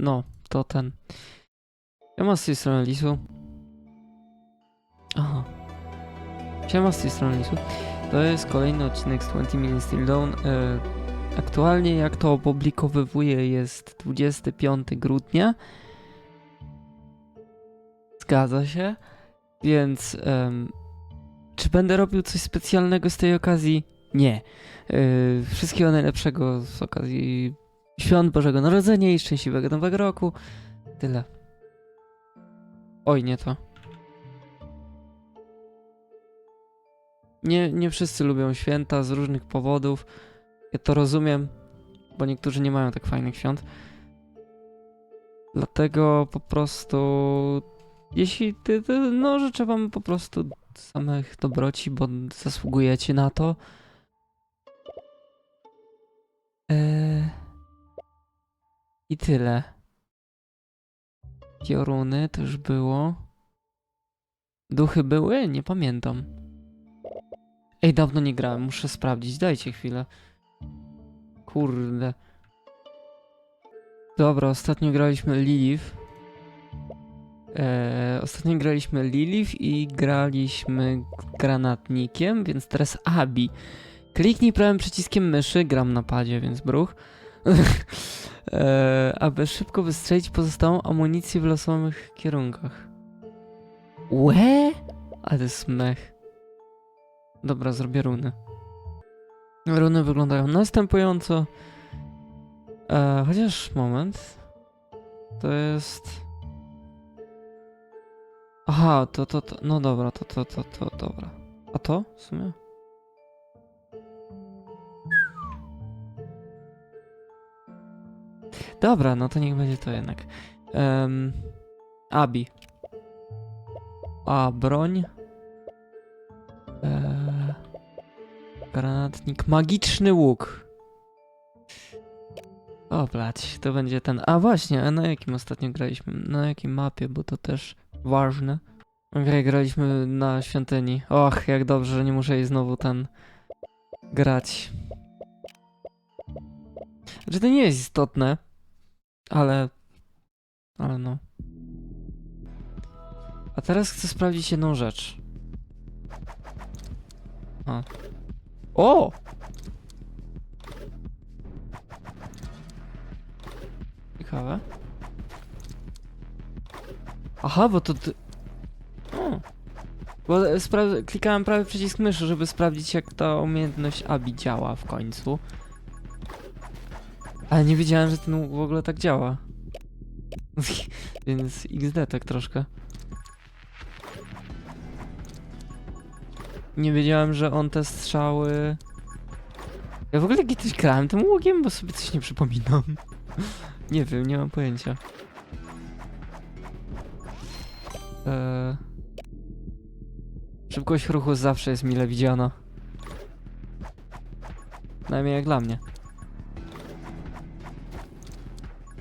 no, to ten. Siema z tej strony Lisu. Aha. Siema z tej strony Lisu. To jest kolejny odcinek z 20 Minutes Till Dawn. E, aktualnie jak to opublikowywuję jest 25 grudnia. Zgadza się. Więc czy będę robił coś specjalnego z tej okazji? Nie. Yy, wszystkiego najlepszego z okazji świąt Bożego Narodzenia i szczęśliwego Nowego Roku. Tyle. Oj, nie to. Nie, nie wszyscy lubią święta z różnych powodów. Ja to rozumiem, bo niektórzy nie mają tak fajnych świąt. Dlatego po prostu, jeśli ty, ty no życzę wam po prostu samych dobroci, bo zasługujecie na to. Eee, I tyle. Pioruny też było. Duchy były? Nie pamiętam. Ej, dawno nie grałem, muszę sprawdzić. Dajcie chwilę. Kurde. Dobra, ostatnio graliśmy Lilith. Eee, ostatnio graliśmy Lilith i graliśmy granatnikiem, więc teraz Abi. Kliknij prawym przyciskiem myszy, gram na padzie, więc bruch. Eee, aby szybko wystrzelić pozostałą amunicję w losowych kierunkach. Łe? Ale smech. Dobra, zrobię runy. Runy wyglądają następująco. Eee, chociaż moment. To jest. Aha, to, to, to, no dobra, to, to, to, to, dobra. A to w sumie? Dobra, no to niech będzie to jednak. Um, Abi. A, broń. Eee, granatnik. Magiczny łuk. O, blać, to będzie ten. A właśnie, a na jakim ostatnio graliśmy? Na jakiej mapie, bo to też ważne. Okej, graliśmy na świątyni. Och, jak dobrze, że nie muszę jej znowu ten grać. Znaczy to nie jest istotne, ale... Ale no. A teraz chcę sprawdzić jedną rzecz. A. O! Ciekawe. Aha, bo to... Ty... O. Bo e, spra- klikałem prawy przycisk myszy, żeby sprawdzić jak ta umiejętność Abi działa w końcu. Ale nie wiedziałem, że ten w ogóle tak działa. Więc XD tak troszkę. Nie wiedziałem, że on te strzały... Ja w ogóle kiedyś grałem tym łukiem, bo sobie coś nie przypominam. nie wiem, nie mam pojęcia. Eee... Szybkość ruchu zawsze jest mile widziana. Najmniej jak dla mnie.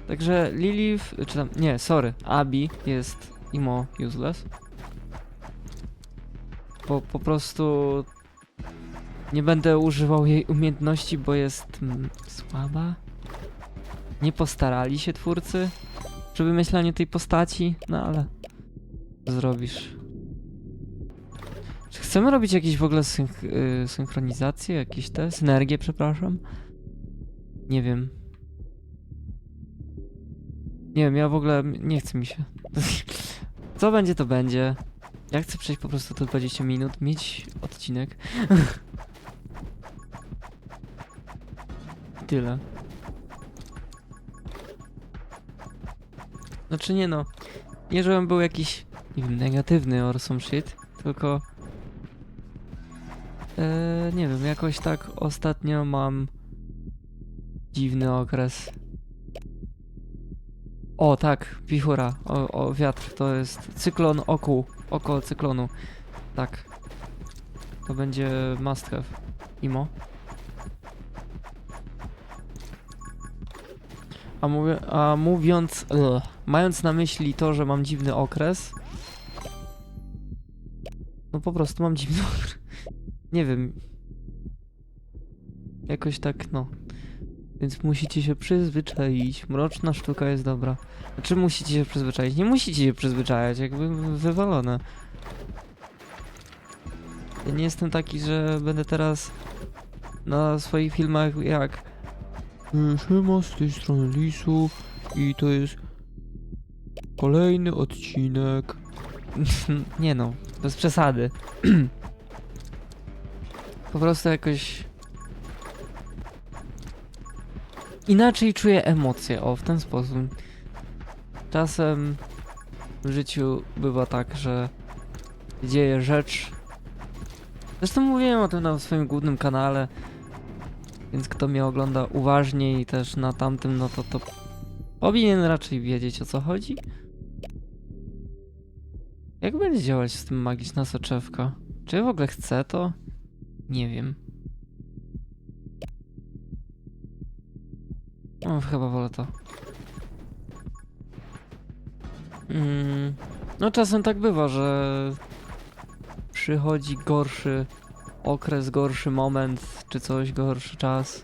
Także Lilith, czy tam, nie, sorry, Abi jest imo useless. Bo po prostu nie będę używał jej umiejętności, bo jest mm, słaba. Nie postarali się twórcy przy wymyślaniu tej postaci, no ale co zrobisz. Czy chcemy robić jakieś w ogóle synch y, synchronizacje, jakieś te, synergie, przepraszam? Nie wiem. Nie wiem, ja w ogóle nie chce mi się. Co będzie, to będzie. Ja chcę przejść po prostu te 20 minut, mieć odcinek. Tyle. Znaczy nie no. Nie żebym był jakiś, nie wiem, negatywny or some shit, tylko... Eee, nie wiem, jakoś tak ostatnio mam dziwny okres. O, tak, wichura, o, o, wiatr, to jest cyklon oku, oko cyklonu. Tak. To będzie must have. Imo. A, mówię, a mówiąc, ugh, mając na myśli to, że mam dziwny okres, no po prostu mam dziwny okres. Nie wiem. Jakoś tak, no. Więc musicie się przyzwyczaić. Mroczna sztuka jest dobra. Znaczy musicie się przyzwyczaić? Nie musicie się przyzwyczajać, jakby wywalone. Ja nie jestem taki, że będę teraz na swoich filmach jak "Y, Siema z tej strony Lisu i to jest kolejny odcinek. nie no, bez przesady. po prostu jakoś inaczej czuję emocje, o w ten sposób. Czasem w życiu bywa tak, że dzieje rzecz. Zresztą mówiłem o tym na swoim głównym kanale, więc kto mnie ogląda uważnie i też na tamtym, no to to powinien raczej wiedzieć o co chodzi. Jak będzie działać z tym magiczna soczewka? Czy ja w ogóle chcę to? Nie wiem. O, chyba wolę to. Mm, no czasem tak bywa, że przychodzi gorszy okres, gorszy moment, czy coś, gorszy czas.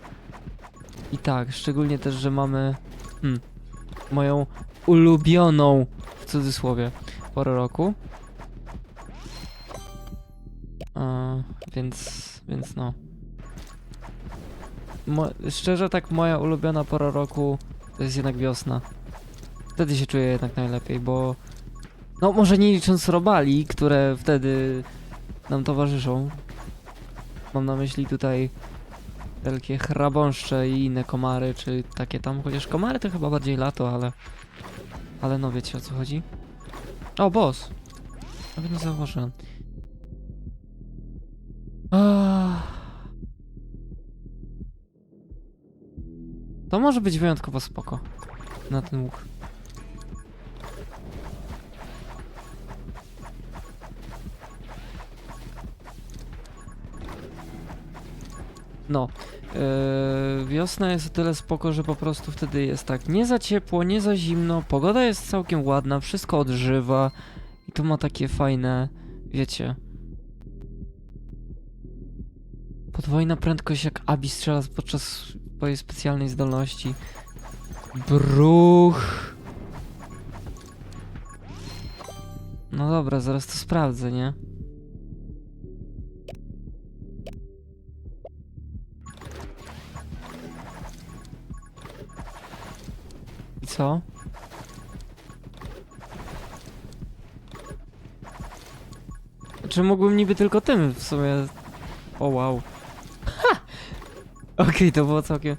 I tak, szczególnie też, że mamy hmm, moją ulubioną, w cudzysłowie, porę roku. A, więc, więc no. Mo szczerze, tak moja ulubiona pora roku to jest jednak wiosna. Wtedy się czuję jednak najlepiej, bo no może nie licząc robali, które wtedy nam towarzyszą. Mam na myśli tutaj wielkie chrabąszcze i inne komary, czy takie tam, chociaż komary to chyba bardziej lato, ale ale no wiecie o co chodzi. O, boss! Nawet nie zauważyłem. Ah. To może być wyjątkowo spoko. Na ten łuk. No. Yy, wiosna jest o tyle spoko, że po prostu wtedy jest tak nie za ciepło, nie za zimno, pogoda jest całkiem ładna, wszystko odżywa i to ma takie fajne, wiecie. Podwójna prędkość jak Abi strzela podczas swojej specjalnej zdolności. Bruch. No dobra, zaraz to sprawdzę, nie? I co? Czy mógłbym niby tylko tym w sumie... O wow. Okej, to było całkiem...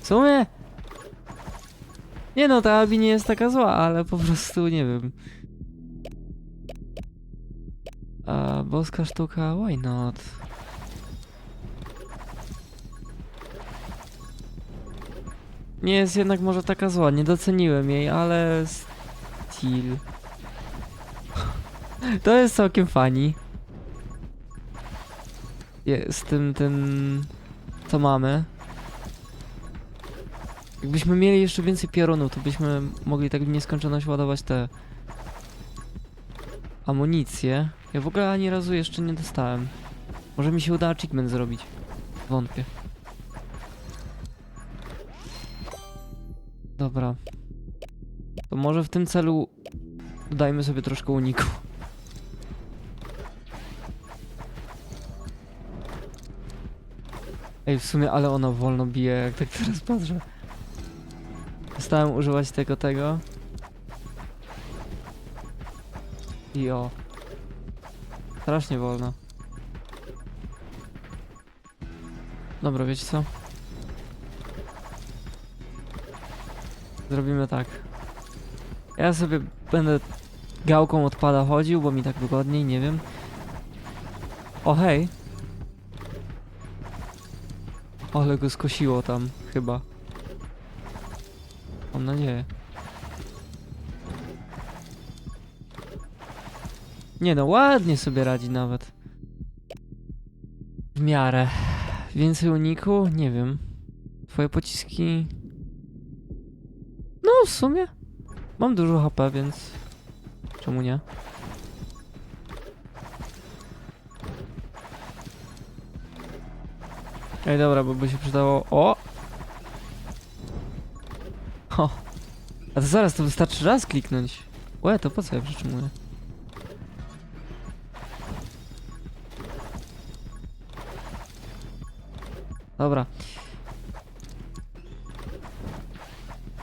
W sumie... Nie no, ta Abi nie jest taka zła, ale po prostu nie wiem. A boska sztuka, why not? Nie jest jednak może taka zła, nie doceniłem jej, ale still. To jest całkiem fani. Z tym, tym, co mamy. Jakbyśmy mieli jeszcze więcej piorunów, to byśmy mogli tak w nieskończoność ładować te amunicje. Ja w ogóle ani razu jeszcze nie dostałem. Może mi się uda achievement zrobić. Wątpię. Dobra. To może w tym celu dodajmy sobie troszkę uniku. Ej, w sumie, ale ona wolno bije, jak tak teraz patrzę. Przestałem używać tego, tego. I o. Strasznie wolno. Dobra, wiecie co? Zrobimy tak. Ja sobie będę gałką odpada chodził, bo mi tak wygodniej, nie wiem. O hej. Ale go skosiło tam, chyba. Mam nadzieję. Nie no, ładnie sobie radzi nawet. W miarę. Więcej uniku? Nie wiem. Twoje pociski... No, w sumie. Mam dużo HP, więc... Czemu nie? Ej, dobra, bo by się przydało... O! O. A to zaraz, to wystarczy raz kliknąć. Łe, to po co ja przytrzymuję? Dobra.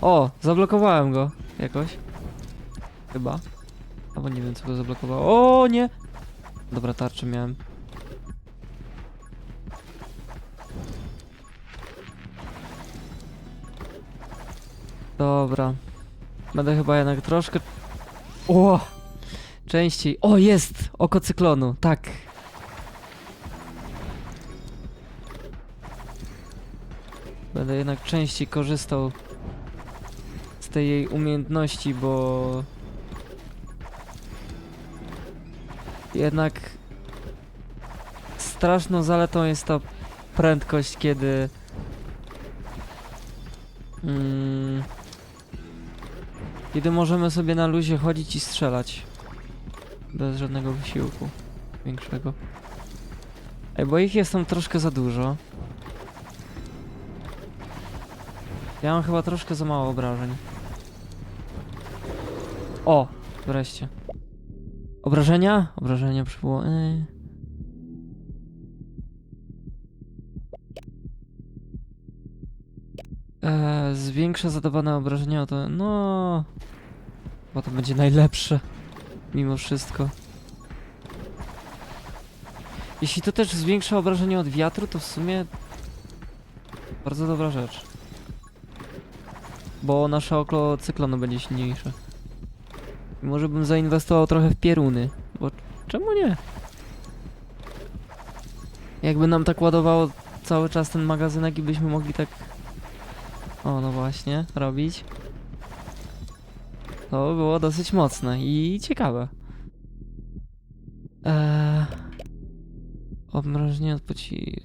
O, zablokowałem go jakoś. Chyba. Albo nie wiem, co go zablokowało. O, nie! Dobra, tarczę miałem. Dobra. Będę chyba jednak troszkę... O! Częściej. O, jest! Oko cyklonu, tak. Będę jednak częściej korzystał z tej jej umiejętności, bo... Jednak straszną zaletą jest ta prędkość, kiedy... kiedy możemy sobie na luzie chodzić i strzelać. Bez żadnego wysiłku większego. Ej, bo ich jest tam troszkę za dużo. Ja mam chyba troszkę za mało obrażeń. O! Wreszcie. Obrażenia? Obrażenia przybyło. Ej. Eee, zwiększa zadawane obrażenia, to no... Bo to będzie najlepsze. Mimo wszystko. Jeśli to też zwiększa obrażenia od wiatru, to w sumie... Bardzo dobra rzecz. Bo nasze oko cyklonu będzie silniejsze. I może bym zainwestował trochę w pieruny, bo czemu nie? Jakby nam tak ładowało cały czas ten magazynek i byśmy mogli tak... O, no właśnie, robić. To by było dosyć mocne i ciekawe. Eee... Obmrożenie od poci...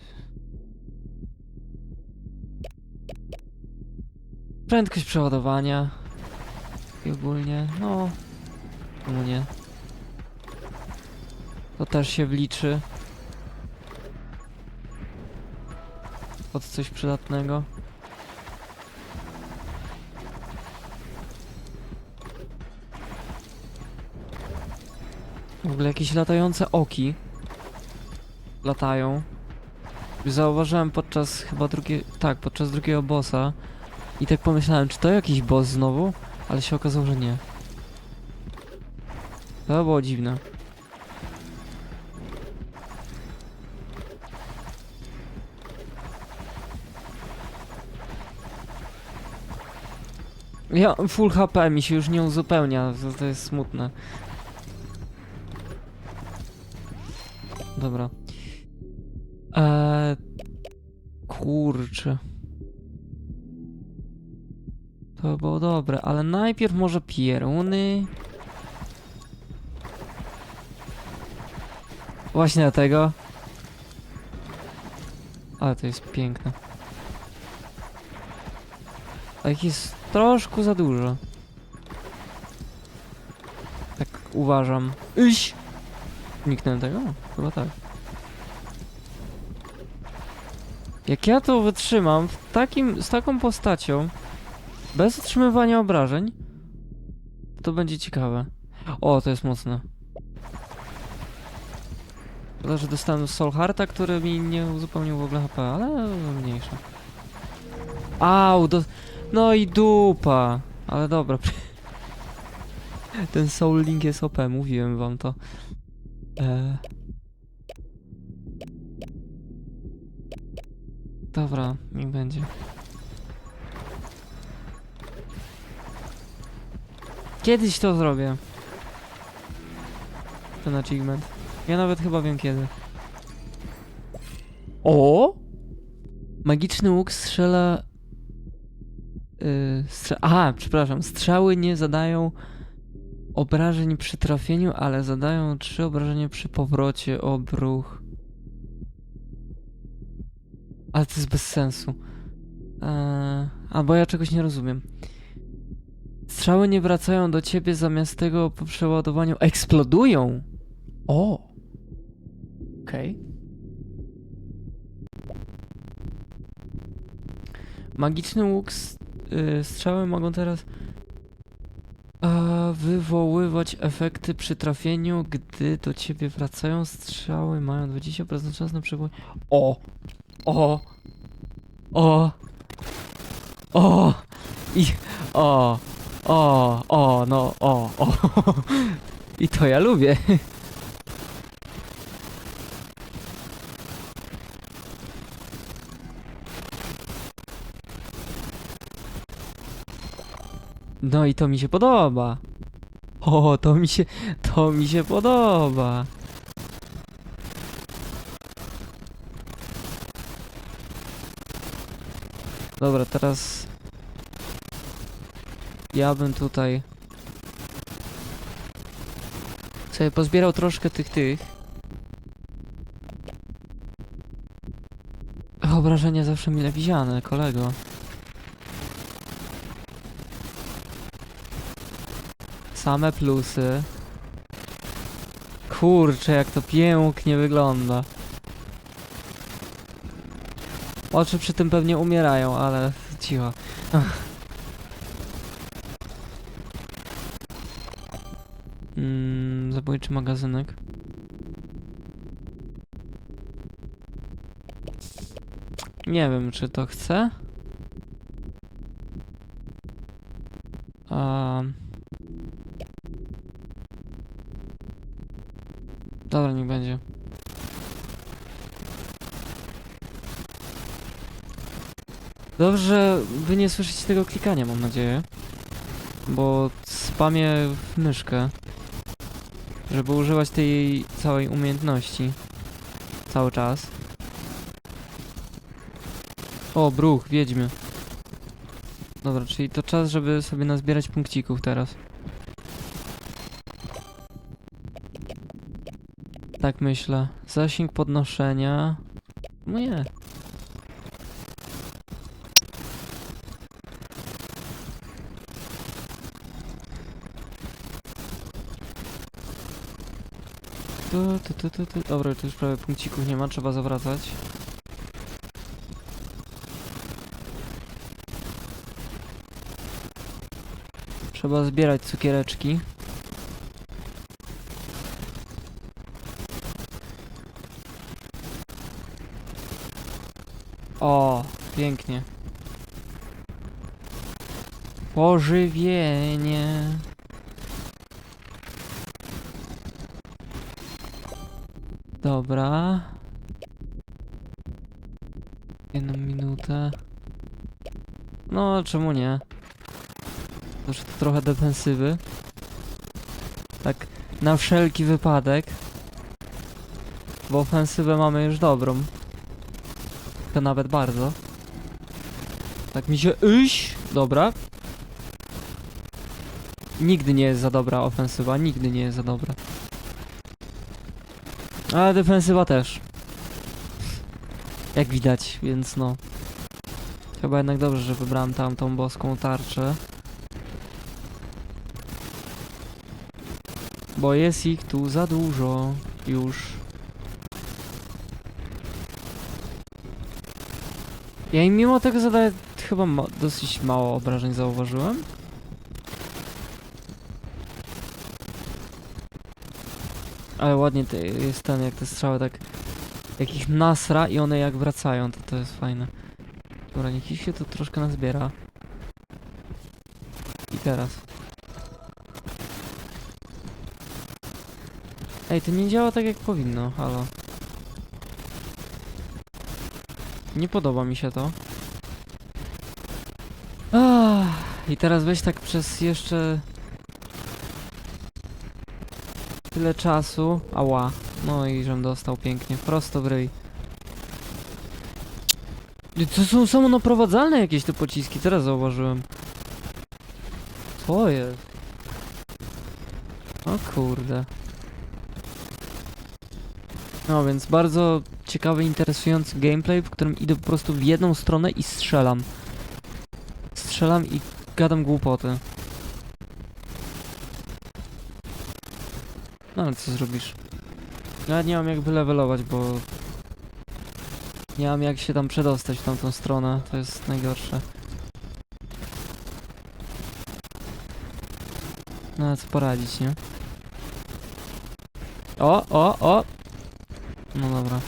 Prędkość przeładowania. I ogólnie, no... Czemu nie? To też się wliczy. Pod coś przydatnego. W ogóle jakieś latające oki. Latają. Zauważyłem podczas chyba drugiego... Tak, podczas drugiego bossa. I tak pomyślałem, czy to jakiś boss znowu? Ale się okazało, że nie. To było dziwne. Ja, full HP mi się już nie uzupełnia, to, to jest smutne. Dobra. Eee, kurczę. To było dobre, ale najpierw może pieruny. Właśnie dlatego. Ale to jest piękne. Ich jest troszkę za dużo. Tak uważam. Iś! Uniknąłem tego? Chyba tak. Jak ja to wytrzymam w takim, z taką postacią, bez otrzymywania obrażeń, to będzie ciekawe. O, to jest mocne. Szkoda, że dostałem Soul Hearta, który mi nie uzupełnił w ogóle HP, ale mniejsze. Au, do... no i dupa. Ale dobra. Ten Soul Link jest OP, mówiłem wam to. Eee. Dobra, niech będzie. Kiedyś to zrobię. Ten achievement. Ja nawet chyba wiem kiedy. O! Magiczny łuk strzela. Yy, Aha, przepraszam. Strzały nie zadają obrażeń przy trafieniu, ale zadają trzy obrażenia przy powrocie obruch. Ale to jest bez sensu. Eee, ja czegoś nie rozumiem. Strzały nie wracają do ciebie, zamiast tego po przeładowaniu eksplodują. O! Okej. Magiczny łuk y, strzały mogą teraz wywoływać efekty przy trafieniu, gdy do ciebie wracają strzały, mają 20% czas na przykład. O! O! O! O! I o! O! O! No! O! O! I to ja lubię. No i to mi się podoba. O, to mi się, to mi się podoba. Dobra, teraz ja bym tutaj sobie pozbierał troszkę tych tych. Obrażenia zawsze mile widziane, kolego. Same plusy. Kurczę, jak to pięknie wygląda. Oczy przy tym pewnie umierają, ale cicho. Mm, zabójczy magazynek. Nie wiem, czy to chcę. Um. Dobra, niech będzie. Dobrze, wy nie słyszycie tego klikania, mam nadzieję. Bo spamię w myszkę. Żeby używać tej całej umiejętności. Cały czas. O, bruch, wiedźmy. Dobra, czyli to czas, żeby sobie nazbierać punkcików teraz. Tak myślę. Zasięg podnoszenia. No nie. Tu, tu, tu, tu, tu. Dobra, tu już prawie punkcików nie ma, trzeba zawracać. Trzeba zbierać cukiereczki. O, pięknie. Pożywienie. Dobra. Jedną minutę. No, czemu nie? Może to trochę defensywy. Tak, na wszelki wypadek. Bo ofensywę mamy już dobrą. To nawet bardzo. Tak mi się... Iś! Dobra. Nigdy nie jest za dobra ofensywa, nigdy nie jest za dobra. Ale defensywa też. Jak widać, więc no. Chyba jednak dobrze, że wybrałem tamtą boską tarczę. Bo jest ich tu za dużo już. Ja im mimo tego zadaję chyba ma dosyć mało obrażeń zauważyłem. Ale ładnie jest ten, jak te strzały tak... Jak ich nasra i one jak wracają, to to jest fajne. Dobra, niech ich się tu troszkę nazbiera. I teraz. Ej, to nie działa tak jak powinno, halo. Nie podoba mi się to. Ah, I teraz weź tak przez jeszcze tyle czasu. Ała. No i żem dostał pięknie. Prosto w ryj. To są samonaprowadzalne jakieś te pociski, teraz zauważyłem. Co jest? O kurde. No więc bardzo ciekawy, interesujący gameplay, w którym idę po prostu w jedną stronę i strzelam. Strzelam i gadam głupoty. No ale co zrobisz? Ja nie mam jak wylevelować, bo... Nie mam jak się tam przedostać w tamtą stronę, to jest najgorsze. No ale co poradzić, nie? O, o, o! No dobra.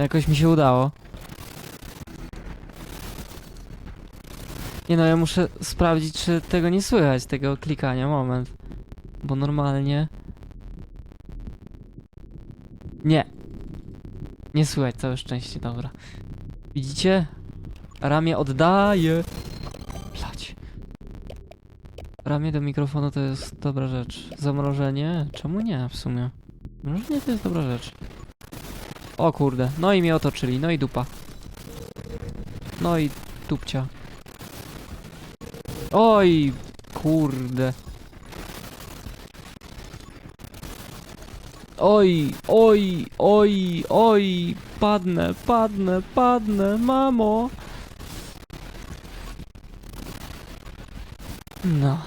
Jakoś mi się udało. Nie no, ja muszę sprawdzić, czy tego nie słychać, tego klikania. Moment. Bo normalnie... Nie. Nie słychać, całe szczęście, dobra. Widzicie? Ramię oddaje. Plać. Ramię do mikrofonu to jest dobra rzecz. Zamrożenie? Czemu nie w sumie? Zamrożenie to jest dobra rzecz. O kurde, no i mnie otoczyli, no i dupa. No i dupcia. Oj, kurde. Oj, oj, oj, oj, padnę, padnę, padnę, mamo. No,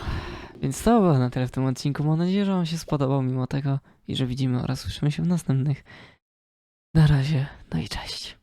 więc to było na tyle w tym odcinku. Mam nadzieję, że Wam się spodobał mimo tego i że widzimy oraz słyszymy się w następnych. Na razie, no i cześć.